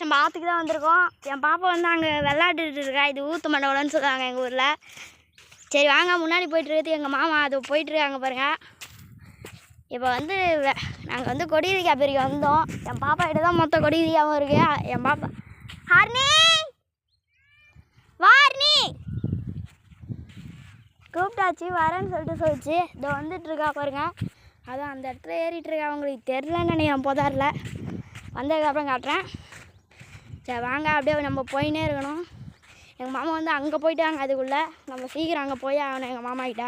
நம்ம ஆற்றுக்கு தான் வந்திருக்கோம். என் பாப்பா வந்து அங்கே விளாண்டுட்டு இருக்கா. இது ஊத்து மண்டபம்னு சொல்லுவாங்க எங்கள் ஊரில். சரி வாங்க. முன்னாடி போயிட்டு இருக்கிறது எங்கள் மாமா. அது போயிட்டுருக்காங்க பாருங்கள் இப்போ வந்து நாங்கள் வந்து கொடியரிக்கா பெரிய வந்தோம். என் பாப்பா கிட்ட தான் மொத்த கொடியரிக்காவும் இருக்கு. என் பாப்பா ஹார்னி! வார்னி கூப்பிட்டாச்சு வரேன்னு சொல்லிட்டு சொல்லிச்சு. இதோ வந்துட்டுருக்கா பாருங்க. அதான் அந்த இடத்துல ஏறிட்டுருக்கா. அவங்களுக்கு தெரிலன்னு நினைக்கிறேன். போதாரில் வந்ததுக்கப்புறம் காட்டுறேன். சரி வாங்க. அப்படியே நம்ம போயினே இருக்கணும். எங்கள் மாமா வந்து அங்கே போயிட்டாங்க அதுக்குள்ளே. நம்ம சீக்கிரம் அங்கே போய் ஆகணும் எங்கள் மாமா கிட்ட.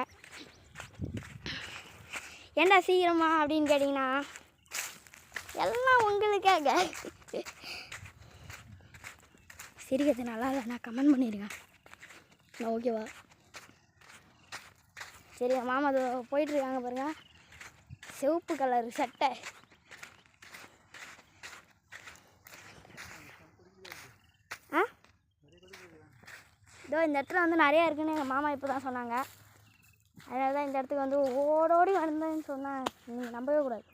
ஏண்டா சீக்கிரமா அப்படின்னு கேட்டிங்கன்னா எல்லாம் உங்களுக்காக. சிரிக்கிறது நல்லா இல்லை. நான் கமெண்ட் பண்ணியிருக்கேன் நான் ஓகேவா சரி மாமா அது போயிட்டுருக்காங்க பாருங்கள் சிவப்பு கலர் சட்டை. இதோ இந்த இடத்துல வந்து நிறையா இருக்குன்னு எங்கள் மாமா இப்போ தான் சொன்னாங்க. அதனால தான் இந்த இடத்துக்கு வந்து ஓடோடி வந்தேன்னு சொன்னேன் நீங்கள் நம்பவே கூடாது.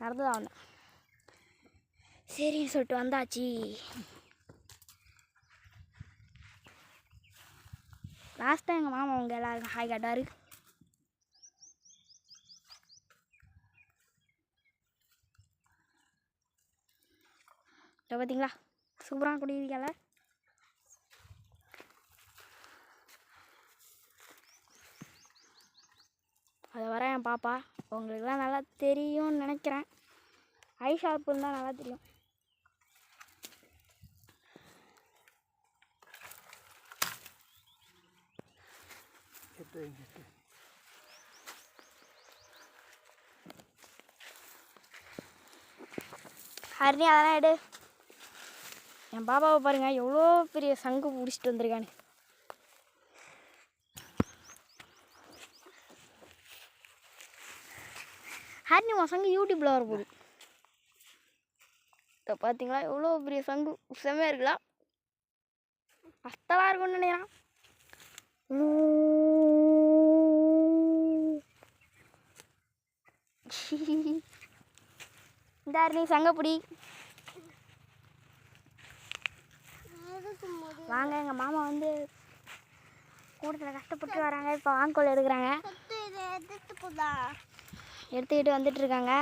நடந்து தான் வந்தேன். சரின்னு சொல்லிட்டு வந்தாச்சு. லாஸ்ட்டாக எங்கள் மாமா அவங்க எல்லாருக்கும் ஹாய் காட்டாரு இப்போ பார்த்தீங்களா சூப்பராக குடியிருக்கல அதை என் பாப்பா. உங்களுக்குலாம் நல்லா தெரியும்னு நினைக்கிறேன். ஐ ஷார்ப்புன்னு தான் நல்லா தெரியும். ஹரிணி அதெல்லாம் எடு. என் பாப்பாவை பாருங்க எவ்வளோ பெரிய சங்கு பிடிச்சிட்டு வந்திருக்கான்னு ஹாரினி உன் சங்கு யூடியூப்பில் வரப்போகுது. இப்போ பார்த்தீங்களா எவ்வளோ பெரிய சங்கு? செம்மையாக இருக்கலாம் அஸ்தலாக இருக்கும்னு நினைக்கிறான். இந்த நீ சங்கப்பிடி வாங்க எங்கள் மாமா வந்து கூட்டத்தில் கஷ்டப்பட்டு வராங்க. இப்போ வாங்கக்கோல் எடுக்கிறாங்க. எடுத்துக்கிட்டு வந்துட்டு இருக்காங்க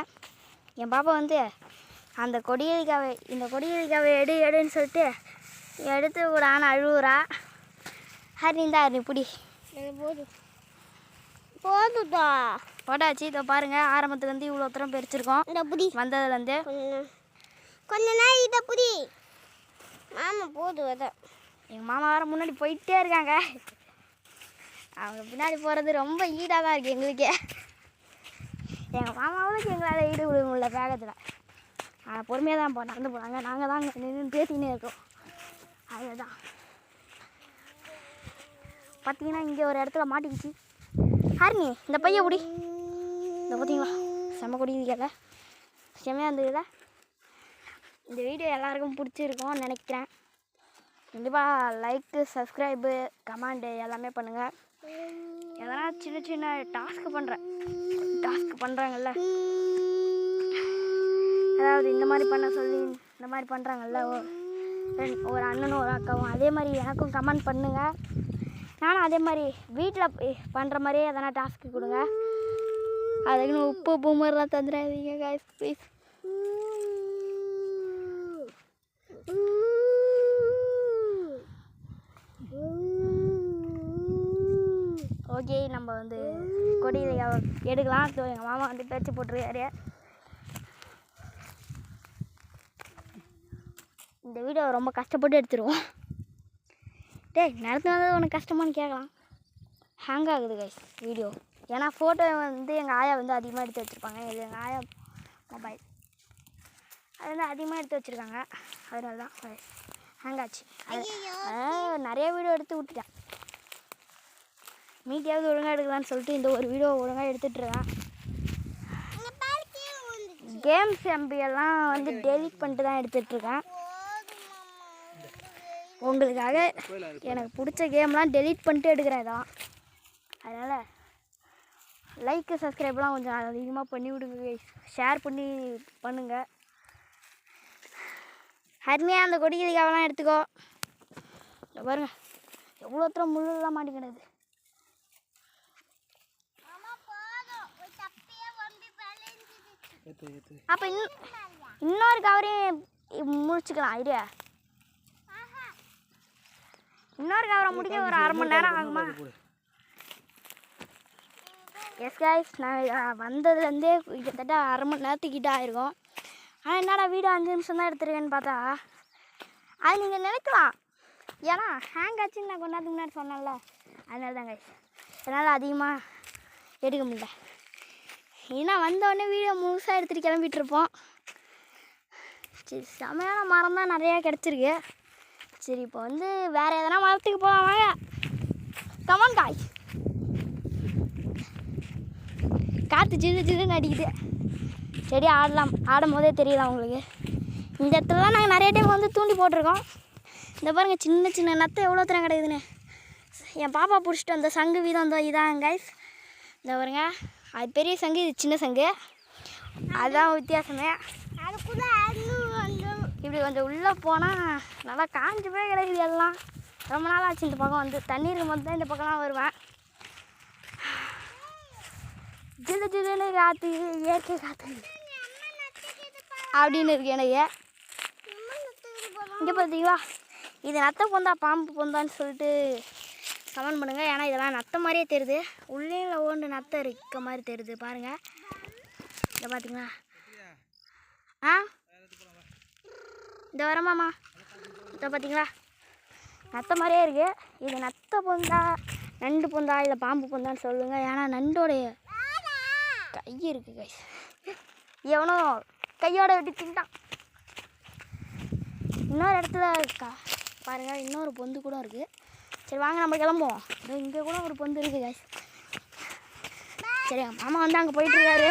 என் பாப்பா வந்து அந்த கொடியலிக்காவை இந்த கொடியலிக்காவை எடு எடுன்னு சொல்லிட்டு எடுத்து ஆனால் அழுவுறா. ஹரி இந்த ஹரி பிடி. போதும். போதும்டா. போட்டாச்சு இதோ பாருங்க ஆரம்பத்துல இருந்து இவ்வளோ தூரம் பிரிச்சிருக்கோம். இந்த புடி. வந்ததுலேருந்து. கொஞ்சம் கொஞ்ச நாள் இதை புடி. மாமா போதும் அதான் எங்கள் மாமா வேறு முன்னாடி போயிட்டே இருக்காங்க. அவங்க பின்னாடி போகிறது ரொம்ப ஈடாக தான் இருக்குது எங்களுக்கே. எங்கள் மாமாவும் எங்களால் ஈடுபட முடியல வேகத்தில். ஆனால் பொறுமையாக தான் போ நடந்து போனாங்க நாங்கள் தான் அங்கே நின்று பேசினே இருக்கோம். அதுதான். பார்த்தீங்கன்னா இங்கே ஒரு இடத்துல மாட்டிக்கிச்சு. ஹரிணி இந்த பையன் குடி. இந்த பார்த்தீங்களா செம்ம குடி இருக்கல செம்மையாக இருந்ததுல. இந்த வீடியோ எல்லாருக்கும் பிடிச்சிருக்கும்னு நினைக்கிறேன். கண்டிப்பாக லைக்கு சப்ஸ்கிரைபு கமெண்டு எல்லாமே பண்ணுங்கள் எதனா சின்ன சின்ன டாஸ்க்கு பண்ணுறேன் டாஸ்க் பண்ணுறாங்கல்ல அதாவது இந்த மாதிரி பண்ண சொல்லி இந்த மாதிரி பண்ணுறாங்கல்ல ஒரு ஒரு அண்ணனும் ஒரு அக்காவும். அதே மாதிரி எனக்கும் கமெண்ட் பண்ணுங்கள் நானும் அதே மாதிரி வீட்டில் பண்ணுற மாதிரியே எதனா டாஸ்க்கு கொடுங்க. அதுக்குன்னு உப்பு பூமர்லாம் தந்துடாதீங்க காய்ஸ் ப்ளீஸ் ஓகே நம்ம வந்து கொடியில் எடுக்கலாம். ஸோ எங்கள் மாமா வந்து பேச்சு போட்டிருக்காரு. இந்த வீடியோ ரொம்ப கஷ்டப்பட்டு எடுத்துருவோம். டேய் நடந்து வந்தது உனக்கு கஷ்டமான்னு கேட்கலாம். ஹேங் ஆகுது கைஸ் வீடியோ ஏன்னா ஃபோட்டோ வந்து எங்கள் ஆயா வந்து அதிகமாக எடுத்து வச்சுருப்பாங்க. இது எங்கள் ஆயா மொபைல் அது வந்து அதிகமாக எடுத்து வச்சுருக்காங்க. அதனால தான் ஹேங் ஆச்சு. அது- நிறைய வீடியோ எடுத்து விட்டுட்டேன். மீட்டியாவது ஒழுங்காக எடுக்கலாம்னு சொல்லிட்டு இந்த ஒரு வீடியோ ஒழுங்காக எடுத்துகிட்டுருக்கேன் கேம்ஸ் எம்பி எல்லாம் வந்து டெலிட் பண்ணிட்டு தான் எடுத்துகிட்ருக்கேன் உங்களுக்காக எனக்கு பிடிச்ச கேம்லாம் டெலீட் பண்ணிட்டு எடுக்கிறேன் இதான் அதனால் லைக்கு சப்ஸ்கிரைப்லாம் கொஞ்சம் அதிகமாக பண்ணி விடுங்க ஷேர் பண்ணி பண்ணுங்கள் அருமையாக அந்த கொடிகளுக்காகலாம் எடுத்துக்கோ. பாருங்கள் எவ்வளோ தூரம் முள்ளெல்லாம் மாட்டிக்கிடுது கிடக்குது மாமா போதும் ஒரு தப்பியே வந்து விளைஞ்சிது ஏற்று ஏற்று அப்போ இன்னும் இன்னொரு கவரையும் முடிச்சுக்கலாம் ஐடியா இன்னொரு கவரை முடிக்க ஒரு அரை மணி நேரம் ஆகுமா? எஸ் காய்ஸ் நான் வந்ததுலேருந்தே கிட்டத்தட்ட அரை மணி நேரத்துக்கிட்ட ஆயிருக்கும். ஆனால் என்னடா வீடியோ அஞ்சு நிமிஷம் தான் எடுத்துருக்கேன்னு பார்த்தா அது நீங்கள் நினைக்கலாம். ஏன்னா ஹேங் ஆச்சுன்னு நான் கொஞ்ச நேரத்துக்கு முன்னாடி சொன்னேன்ல. அதனால தான் கைஸ் என்னால் அதிகமாக எடுக்க முடியல. ஏன்னா வந்தோடனே வீடியோ முழுசாக எடுத்துகிட்டு கிளம்பிட்டு இருப்போம் சரி செமையான மரம் தான் நிறையா கிடச்சிருக்கு. சரி இப்போ வந்து வேறு எதனா மரத்துக்கு போகலாம் வாங்க. கமான் காய் காற்று ஜிது ஜிதுன்னு அடிக்குது. செடி ஆடலாம் ஆடும் போதே தெரியல உங்களுக்கு இந்த இடத்துலலாம் நாங்கள் நிறைய டைம் வந்து தூண்டி போட்டிருக்கோம். இந்த பாருங்க சின்ன சின்ன நத்தை எவ்வளோ தூரம் கிடைக்குதுன்னு. என் பாப்பா பிடிச்சிட்டு வந்த சங்கு வீதம் இந்த இதான் கைஸ் இந்த பாருங்க. அது பெரிய சங்கு இது சின்ன சங்கு. அதுதான் வித்தியாசமே. இப்படி கொஞ்சம் உள்ளே போனால் நல்லா காஞ்சி போய் கிடைக்குது எல்லாம். ரொம்ப நாள் ஆச்சு இந்த பக்கம் வந்து. தண்ணி இருக்கும்போது தான் இந்த பக்கம்லாம் வருவேன். ஜில்லு ஜில்லுன்னு காற்று இயற்கை காற்று அப்படின்னு இருக்கு எனக்கு இங்கே பார்த்தீங்களா இது நத்தை பொந்தா பாம்பு பொந்தான்னு சொல்லிட்டு கமெண்ட் பண்ணுங்கள் ஏன்னா இதெல்லாம் நத்தை மாதிரியே தெரியுது. உள்ளே ஓண்டு நத்தை இருக்க மாதிரி தெரியுது. பாருங்கள் இதை பார்த்தீங்களா ஆ? இந்த வரமாம்மா இதை பார்த்தீங்களா நத்தை மாதிரியே இருக்குது இது நத்தை பொந்தா நண்டு பொந்தா இல்லை பாம்பு பொந்தான்னு சொல்லுங்கள் ஏன்னா நண்டோடைய கை இருக்குது கை எவனோ கையோட வெட்டி தின்ட்டான். இன்னொரு இடத்துல இருக்கா? பாருங்கள் இன்னொரு பொந்து கூட இருக்குது சரி வாங்க நம்ம கிளம்புவோம். இங்கே கூட ஒரு பொந்து இருக்குது சரி மாமா வந்து அங்கே போயிட்டுருக்காரு